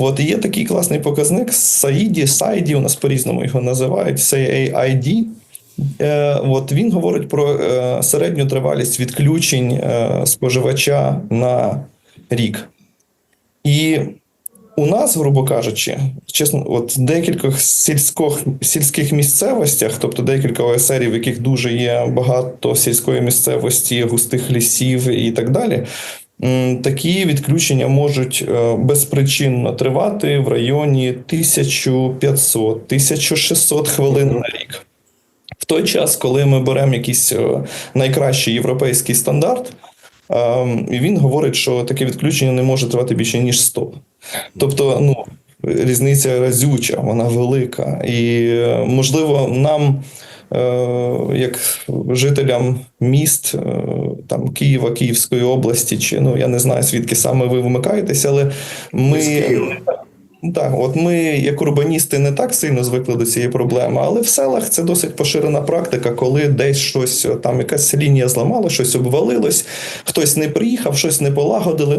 От є такий класний показник SAIDI, SAIDI, у нас по-різному його називають, SAID. Е, От він говорить про е, середню тривалість відключень е, споживача на рік. І у нас, грубо кажучи, чесно, от в декількох сільських, сільських місцевостях, тобто декілька ОСРів, в яких дуже є багато сільської місцевості, густих лісів і так далі. Такі відключення можуть е, безпричинно тривати в районі 1500-1600 хвилин на рік. В той час, коли ми беремо якийсь е, найкращий європейський стандарт, ем, він говорить, що таке відключення не може тривати більше ніж 100. Тобто, ну, різниця разюча, вона велика. І е, можливо, нам, як жителям міст е, там Києва, Київської області, чи ну я не знаю, звідки саме ви вмикаєтесь, але ми. Так, от ми, як урбаністи, не так сильно звикли до цієї проблеми, але в селах це досить поширена практика, коли десь щось там якась лінія зламала, щось обвалилось, хтось не приїхав, щось не полагодили.